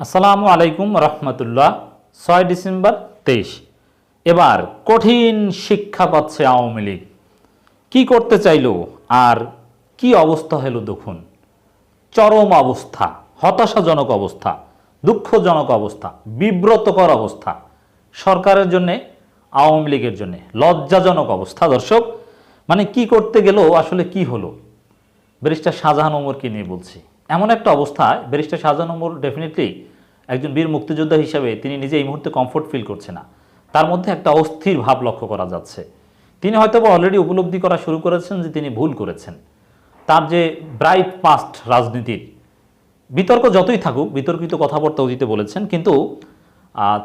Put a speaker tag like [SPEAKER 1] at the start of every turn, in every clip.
[SPEAKER 1] আসসালামু আলাইকুম রহমতুল্লাহ, ছয় ডিসেম্বর তেইশ। এবার কঠিন শিক্ষা পাচ্ছে আওয়ামী লীগ। কি করতে চাইলো আর কি অবস্থা হলো দেখুন। চরম অবস্থা, হতাশাজনক অবস্থা, দুঃখজনক অবস্থা, বিব্রতকর অবস্থা। সরকারের জন্যে, আওয়ামী লীগের জন্যে লজ্জাজনক অবস্থা দর্শক। মানে কি করতে গেলেও আসলে কি হলো? ব্যারিস্টার শাহজাহান ওমরকে নিয়ে বলছি। এমন একটা অবস্থায় ব্যারিস্টার শাহজাহান ওমর ডেফিনেটলি একজন বীর মুক্তিযোদ্ধা হিসাবে তিনি নিজে এই মুহূর্তে কমফোর্ট ফিল করছে না। তার মধ্যে একটা অস্থির ভাব লক্ষ্য করা যাচ্ছে। তিনি হয়তো অলরেডি উপলব্ধি করা শুরু করেছেন যে তিনি ভুল করেছেন। তার যে ব্রাইট পাস্ট রাজনীতির, বিতর্ক যতই থাকুক, বিতর্কিত কথাবার্তা অতীতে বলেছেন, কিন্তু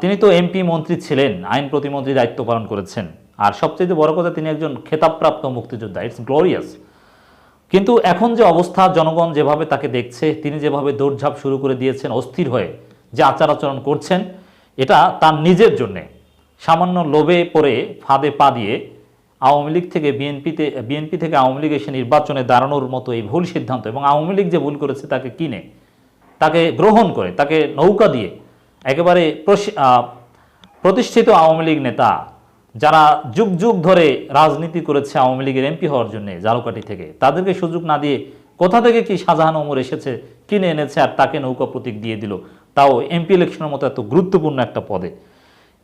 [SPEAKER 1] তিনি তো এমপি মন্ত্রী ছিলেন, আইন প্রতিমন্ত্রী দায়িত্ব পালন করেছেন। আর সবচেয়ে বড় কথা, তিনি একজন খেতাবপ্রাপ্ত মুক্তিযোদ্ধা ইটস গ্লোরিয়াস কিন্তু এখন যে অবস্থা, জনগণ যেভাবে তাকে দেখছে, তিনি যেভাবে দৌড়ঝাঁপ শুরু করে দিয়েছেন, অস্থির হয়ে যে আচার আচরণ করছেন, এটা তার নিজের জন্যে। সামান্য লোভে পড়ে ফাঁদে পা দিয়ে আওয়ামী লীগ থেকে বিএনপিতে, বিএনপি থেকে আওয়ামী লীগ এসে নির্বাচনে দাঁড়ানোর মতো এই ভুল সিদ্ধান্ত এবং আওয়ামী লীগ যে ভুল করেছে তাকে কিনে, তাকে গ্রহণ করে, তাকে নৌকা দিয়ে একেবারে প্রতিষ্ঠিত আওয়ামী লীগ নেতা যারা যুগ যুগ ধরে রাজনীতি করেছে আওয়ামী লীগের এমপি হওয়ার জন্য জালুকাঠি থেকে, তাদেরকে সুযোগ না দিয়ে কোথা থেকে কি শাহজাহান ওমর এসেছে, কিনে এনেছে আর তাকে নৌকা প্রতীক দিয়ে দিল, তাও এমপি ইলেকশনের মতো এত গুরুত্বপূর্ণ একটা পদে।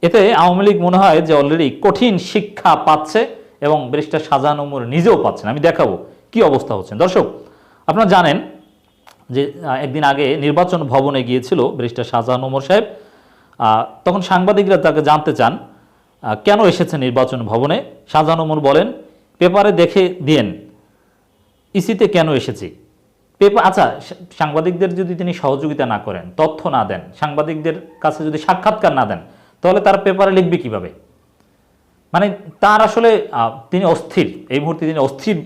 [SPEAKER 1] এতে আওয়ামী লীগ মনে হয় যে অলরেডি কঠিন শিক্ষা পাচ্ছে এবং ব্যারিস্টার শাহজাহান ওমর নিজেও পাচ্ছেন। আমি দেখাবো কি অবস্থা হচ্ছে। দর্শক, আপনারা জানেন যে একদিন আগে নির্বাচন ভবনে গিয়েছিল ব্যারিস্টার শাহজাহান ওমর সাহেব তখন সাংবাদিকরা তাকে জানতে চান কেন এসেছে নির্বাচন ভবনে? শাহজাহান ওমর বলেন, পেপারে দেখে দিয়েন। ইসিতে কেন এসেছি? পেপার আচ্ছা সাংবাদিকদের যদি তিনি সহযোগিতা না করেন, তথ্য না দেন, সাংবাদিকদের কাছে যদি সাক্ষাৎকার না দেন, তাহলে তার পেপারে লিখবে কীভাবে? মানে তার আসলে তিনি অস্থির। এই মুহূর্তে তিনি অস্থির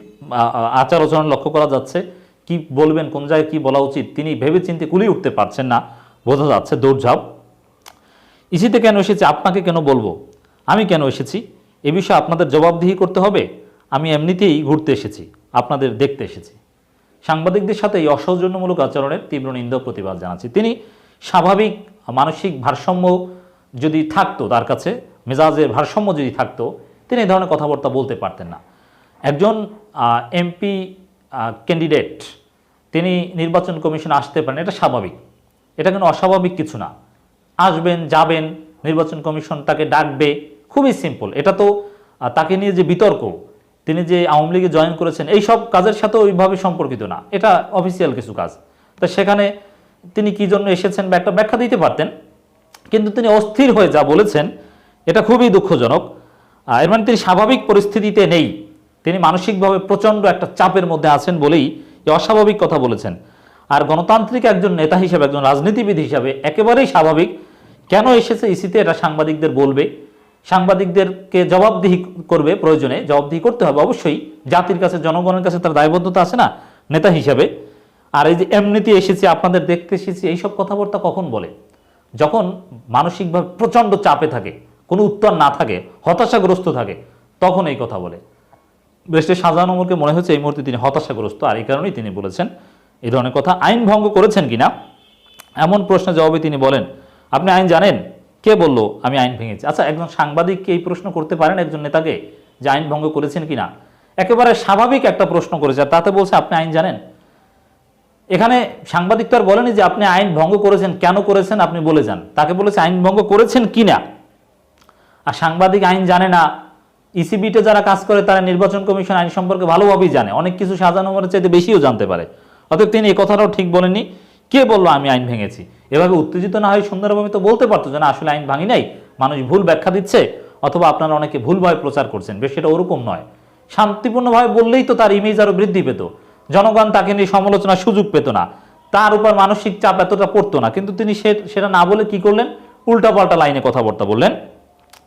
[SPEAKER 1] আচার আচরণ লক্ষ্য করা যাচ্ছে। কি বলবেন, কোন জায়গায় কি বলা উচিত, তিনি ভেবে চিন্তে উঠতে পারছেন না, বোঝা যাচ্ছে দৌড়ঝাঁপ। ইসিতে কেন এসেছে, আপনাকে কেন বলব? আমি কেন এসেছি? এ বিষয়ে আপনাদের জবাবদিহি করতে হবে। আমি এমনিতেই ঘুরতে এসেছি, আপনাদের দেখতে এসেছি। সাংবাদিকদের সাথে এই অসৌজন্যমূলক আচরণের তীব্র নিন্দা প্রতিবাদ জানাচ্ছি। তিনি স্বাভাবিক, মানসিক ভারসাম্য যদি থাকতো তার কাছে, মেজাজের ভারসাম্য যদি থাকতো, তিনি এই ধরনের কথাবার্তা বলতে পারতেন না। একজন এমপি ক্যান্ডিডেট, তিনি নির্বাচন কমিশন আসতে পারেন, এটা স্বাভাবিক। এটা কিন্তু অস্বাভাবিক কিছু না। আসবেন, যাবেন, নির্বাচন কমিশন তাকে ডাকবে খুবই সিম্পল এটা তো তাকে নিয়ে যে বিতর্ক, তিনি যে আওয়ামী লীগে জয়েন করেছেন এই সব কাজের সাথে ওইভাবে সম্পর্কিত না। এটা অফিসিয়াল কিছু কাজ। তো সেখানে তিনি কি জন্য এসেছেন বা একটা ব্যাখ্যা দিতে পারতেন, কিন্তু তিনি অস্থির হয়ে যা বলেছেন, এটা খুবই দুঃখজনক। এর মানে তিনি স্বাভাবিক পরিস্থিতিতে নেই। তিনি মানসিকভাবে প্রচণ্ড একটা চাপের মধ্যে আছেন বলেই এই অস্বাভাবিক কথা বলেছেন। আর গণতান্ত্রিক একজন নেতা হিসেবে, একজন রাজনীতিবিদ হিসাবে একেবারেই স্বাভাবিক। কেন এসেছে ইসিতে, এটা সাংবাদিকদের বলবে। সাংবাদিকদেরকে জবাবদিহি করবে প্রয়োজনে, জবাবদিহি করতে হবে অবশ্যই। জাতির কাছে, জনগণের কাছে তার দায়বদ্ধতা আছে না, নেতা হিসাবে। আর এই যে এমনিতে এসেছি, আপনাদের দেখতে এসেছি এইসব কথাবার্তা কখন বলে? যখন মানসিকভাবে প্রচণ্ড চাপে থাকে, কোনো উত্তর না থাকে, হতাশাগ্রস্ত থাকে, তখন এই কথা বলে। ব্রেস্টের শাহজাহান ওমরকে মনে হচ্ছে এই মুহূর্তে তিনি হতাশাগ্রস্ত, আর এই কারণেই তিনি বলেছেন এই ধরনের কথা। আইন ভঙ্গ করেছেন কিনা? এমন প্রশ্নের জবাবে তিনি বলেন, আপনি আইন জানেন? কে বলল, আমি আইন ভেঙেছি আচ্ছা একজন সাংবাদিককে এই প্রশ্ন করতে পারেন? একজন নেতাকে যে আইন ভঙ্গ করেছেন কিনা? একেবারে স্বাভাবিক একটা প্রশ্ন করেছে তাতে বলছে, আপনি আইন জানেন? এখানে সাংবাদিক তো আর বলেনি যে, আপনি আইন ভঙ্গ করেছেন, কেন করেছেন? আপনি বলে যান। তাকে বলেছে, আইন ভঙ্গ করেছেন কিনা? আর সাংবাদিক আইন জানে না। ইসিবিতে যারা কাজ করে, তারা নির্বাচন কমিশন আইন সম্পর্কে ভালোভাবেই জানে। অনেক কিছু সাজানো মনের চাইতে বেশিও জানতে পারে। অতএব তিনি এই কথাটাও ঠিক বলেননি। কে বলল আমি আইন ভেঙেছি? এভাবে উত্তেজিত না হয় সুন্দরভাবে তো বলতে পারতো যে না, আসলে আইন ভাঙি নাই, মানুষ ভুল ব্যাখ্যা দিচ্ছে, অথবা আপনারা অনেকে ভুলভাবে প্রচার করছেন, বেশ সেটা ওরকম নয়। শান্তিপূর্ণভাবে বললেই তো তার ইমেজ আরও বৃদ্ধি পেত। জনগণ তাকে নিয়ে সমালোচনার সুযোগ পেত না। তার উপর মানসিক চাপ এতটা পড়তো না, কিন্তু তিনি সে- সেটা না বলে কি করলেন? উল্টাপাল্টা লাইনে কথাবার্তা বললেন।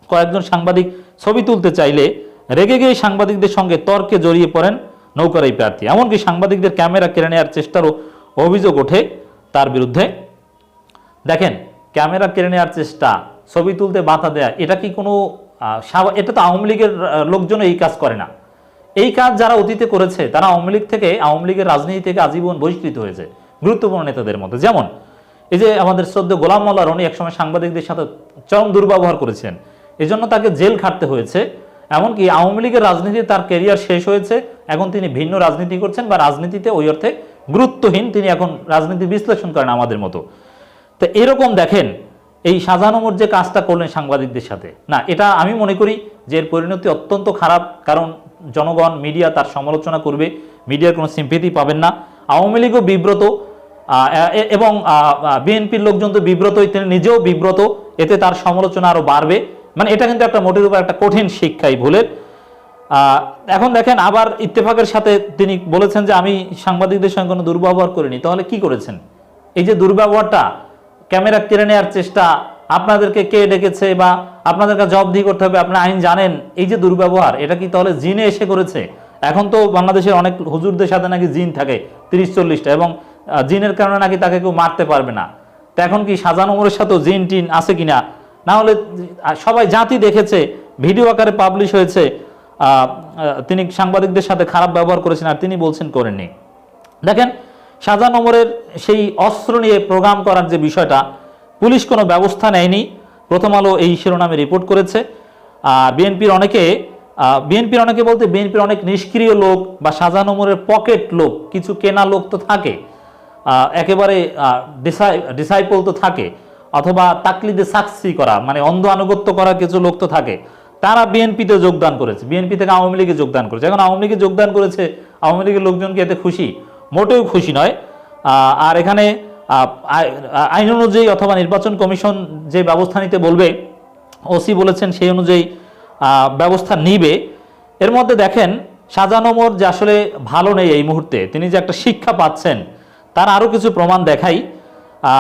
[SPEAKER 1] কয়েকজন সাংবাদিক ছবি তুলতে চাইলে রেগে গিয়ে সাংবাদিকদের সঙ্গে তর্কে জড়িয়ে পড়েন নৌকার এই প্রার্থী। এমনকি সাংবাদিকদের ক্যামেরা কেড়ে নেওয়ার চেষ্টারও অভিযোগ ওঠে। তার বিরুদ্ধে। দেখেন, ক্যামেরা কেড়ে নেওয়ার চেষ্টা, ছবি তুলতে বাধা দেয়া, এটা কি কোনো এটা তো আওয়ামী লীগের লোকজন এই কাজ করে না। এই কাজ যারা অতীতে করেছে, তারা আওয়ামী লীগ থেকে, আওয়ামী লীগের রাজনীতি থেকে আজীবন বহিষ্কৃত হয়েছে, গুরুত্বপূর্ণ নেতাদের মধ্যে। যেমন, এই যে আমাদের শ্রদ্ধ গোলাম মোল্লা, রনি একসময় সাংবাদিকদের সাথে চরম দুর্ব্যবহার করেছেন এই জন্য তাকে জেল খাটতে হয়েছে, এমনকি আওয়ামী লীগের রাজনীতি তার কেরিয়ার শেষ হয়েছে, এখন তিনি ভিন্ন রাজনীতি করছেন বা রাজনীতিতে ওই অর্থে গুরুত্বহীন, তিনি এখন রাজনীতি বিশ্লেষণ করেন আমাদের মতো। তো এরকম দেখেন, এই শাহজাহান ওমর যে কাজটা করলেন সাংবাদিকদের সাথে, না, এটা আমি মনে করি যে এর পরিণতি অত্যন্ত খারাপ, কারণ জনগণ, মিডিয়া তার সমালোচনা করবে, মিডিয়ার কোনো সিম্পেথি পাবেন না। আওয়ামী লীগও বিব্রত এবং বিএনপির লোকজন তো বিব্রতই, তিনি নিজেও বিব্রত, এতে তার সমালোচনা আরও বাড়বে। মানে এটা কিন্তু একটা মোটের উপর একটা কঠিন শিক্ষাই ভুলের। এখন দেখেন আবার ইত্তেফাকের সাথে তিনি বলেছেন যে আমি সাংবাদিকদের সঙ্গে কোনো দুর্ব্যবহার করিনি। তাহলে কি করেছেন? এই যে দুর্ব্যবহারটা ক্যামেরা কেড়ে নেওয়ার চেষ্টা, আপনাদেরকে কে ডেকেছে বা আপনাদেরকে জবাবদিহি করতে হবে, আপনার আইন জানেন, এই যে দুর্ব্যবহার, এটা কি তাহলে জিনে এসে করেছে? এখন তো বাংলাদেশের অনেক হুজুরদের সাথে নাকি জিন থাকে, তিরিশ, চল্লিশটা, এবং জিনের কারণে নাকি তাকে কেউ মারতে পারবে না। তো এখন কি সাজান ওমরের সাথেও জিন টিন আছে কিনা? না হলে সবাই জাতি দেখেছে, ভিডিও আকারে পাবলিশ হয়েছে তিনি সাংবাদিকদের সাথে খারাপ ব্যবহার করেছেন আর তিনি বলছেন করেননি। দেখেন, শাহজাহান ওমরের সেই অস্ত্র নিয়ে প্রোগ্রাম করার যে বিষয়টা, পুলিশ কোনো ব্যবস্থা নেয়নি। প্রথম আলো এই শিরোনামে রিপোর্ট করেছে। বিএনপির অনেকে বিএনপির অনেকে বলতে বিএনপির অনেক নিষ্ক্রিয় লোক বা শাহজাহান ওমরের পকেট লোক, কিছু কেনা লোক তো থাকে। একেবারে ডিসাইপল তো থাকে। অথবা তাকলিদে সাকসি করা মানে অন্ধ আনুগত্য করা কিছু লোক তো থাকে। তারা বিএনপিতে যোগদান করেছে। বিএনপি থেকে আওয়ামী লীগে যোগদান করেছে। এখন আওয়ামী লীগে যোগদান করেছে, আওয়ামী লীগের লোকজনকে এতে খুশি? মোটেও খুশি নয়। আর এখানে আইন অনুযায়ী অথবা নির্বাচন কমিশন যে ব্যবস্থা নিতে বলবে, ওসি বলেছেন সেই অনুযায়ী ব্যবস্থা নিবে। এর মধ্যে দেখেন শাহজাহান ওমর যে আসলে ভালো নেই এই মুহূর্তে। তিনি যে একটা শিক্ষা পাচ্ছেন, তার আরও কিছু প্রমাণ দেখাই।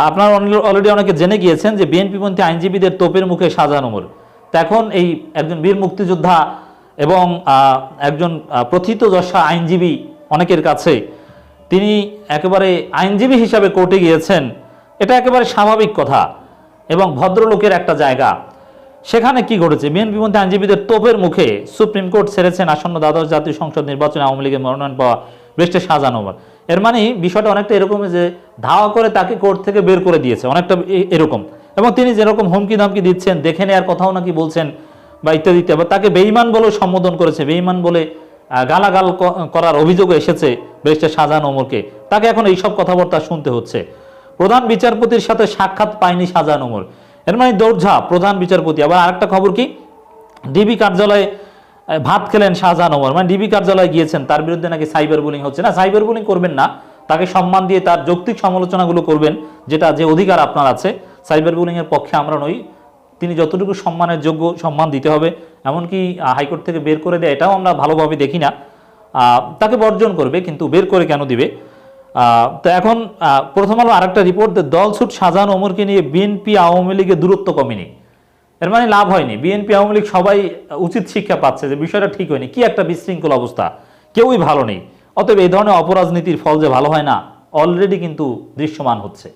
[SPEAKER 1] আপনারা অলরেডি অনেকে জেনে গিয়েছেন যে বিএনপিপন্থী আইনজীবীদের তোপের মুখে শাহজাহান ওমর তো এখন এই একজন বীর মুক্তিযোদ্ধা এবং একজন আহ, প্রথিতযশা আইনজীবী অনেকের কাছে তিনি একেবারে আইনজীবী হিসাবে কোর্টে গিয়েছেন। এটা একেবারে স্বাভাবিক কথা এবং ভদ্রলোকের একটা জায়গা। সেখানে কি ঘটেছে? বিএনপি মধ্যে আইনজীবীদের তোপের মুখে সুপ্রিম কোর্ট ছেড়েছেন আসন্ন দ্বাদশ জাতীয় সংসদ নির্বাচনে আওয়ামী লীগের মনোনয়ন পাওয়া ব্রেস্টের সাজানো এর মানে বিষয়টা অনেকটা এরকম যে ধাওয়া করে তাকে কোর্ট থেকে বের করে দিয়েছে। অনেকটা এরকম। এবং তিনি যেরকম হুমকি ধামকি দিচ্ছেন, দেখে নেওয়ার কথাও নাকি বলছেন বা ইত্যাদি বা তাকে বেইমান বলেও সম্বোধন করেছে। বেইমান বলে গালাগাল করার অভিযোগ এসেছে ব্রেস্টের শাহজাহান ওমরকে। তাকে এখন এইসব কথাবার্তা শুনতে হচ্ছে। প্রধান বিচারপতির সাথে সাক্ষাৎ পায়নি শাহজাহান ওমর। এর মানে দৌড়ঝাঁপ, প্রধান বিচারপতি। আবার আরেকটা খবর কি? ডিবি কার্যালয়ে ভাত খেলেন শাহজাহান ওমর। মানে ডিবি কার্যালয়ে গিয়েছেন। তার বিরুদ্ধে নাকি সাইবার বুলিং হচ্ছে। না, সাইবার বুলিং করবেন না। তাকে সম্মান দিয়ে তার যৌক্তিক সমালোচনাগুলো করবেন, যেটা যে অধিকার আপনার আছে। সাইবার বুলিংয়ের পক্ষে আমরা নই। তিনি যতটুকু সম্মানের যোগ্য সম্মান দিতে হবে, এমনকি হাইকোর্ট থেকে বের করে দেয়, এটাও আমরা ভালোভাবে দেখি না। তাকে বর্জন করবে, কিন্তু বের করে কেন দিবে? তো এখন প্রথম আলো আরেকটা রিপোর্ট দল ছুট শাহজাহান ওমরকে নিয়ে বিএনপি আওয়ামী লীগের দূরত্ব কমেনি। এর মানে লাভ হয়নি। বিএনপি আওয়ামী লীগ সবাই উচিত শিক্ষা পাচ্ছে যে বিষয়টা ঠিক হয়নি। কি একটা বিশৃঙ্খল অবস্থা। কেউই ভালো নেই। অতএব এই ধরনের অপরাজনীতির ফল যে ভালো হয় না অলরেডি কিন্তু দৃশ্যমান হচ্ছে।